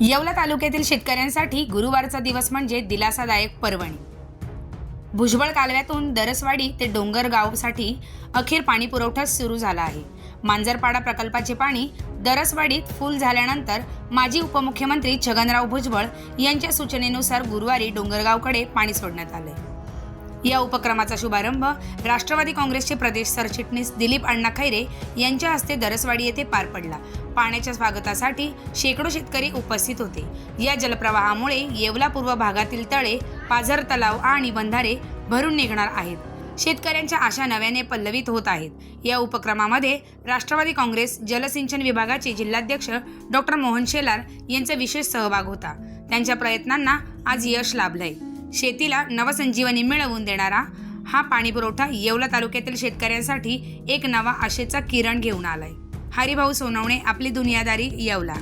येवला तालुक्यातील शेतकऱ्यांसाठी गुरुवारचा दिवस म्हणजे दिलासादायक पर्वणी. भुजबळ कालव्यातून दरसवाडी ते डोंगरगावसाठी अखेर पाणी पुरवठा सुरू झाला आहे. मांजरपाडा प्रकल्पाचे पाणी दरसवाडीत फुल झाल्यानंतर माजी उपमुख्यमंत्री छगनराव भुजबळ यांच्या सूचनेनुसार गुरुवारी डोंगरगावकडे पाणी सोडण्यात आले. या उपक्रमाचा शुभारंभ राष्ट्रवादी काँग्रेसचे प्रदेश सरचिटणीस दिलीप अण्णा खैरे यांच्या हस्ते दरसवाडी येथे पार पडला. पाण्याच्या स्वागतासाठी शेकडो शेतकरी उपस्थित होते. या जलप्रवाहामुळे येवला पूर्व भागातील तळे पाझर तलाव आणि बंधारे भरून निघणार आहेत. शेतकऱ्यांच्या आशा नव्याने पल्लवित होत आहेत. या उपक्रमामध्ये राष्ट्रवादी काँग्रेस जलसिंचन विभागाचे जिल्हाध्यक्ष डॉक्टर मोहन शेलार यांचा विशेष सहभाग होता. त्यांच्या प्रयत्नांना आज यश लाभलंय. शेतीला नवसंजीवनी मिळवून देणारा हा पाणीपुरवठा येवला तालुक्यातील शेतकऱ्यांसाठी एक नवा आशेचा किरण घेऊन आलाय. हरिभाऊ सोनवणे आपली दुनियादारी येवला.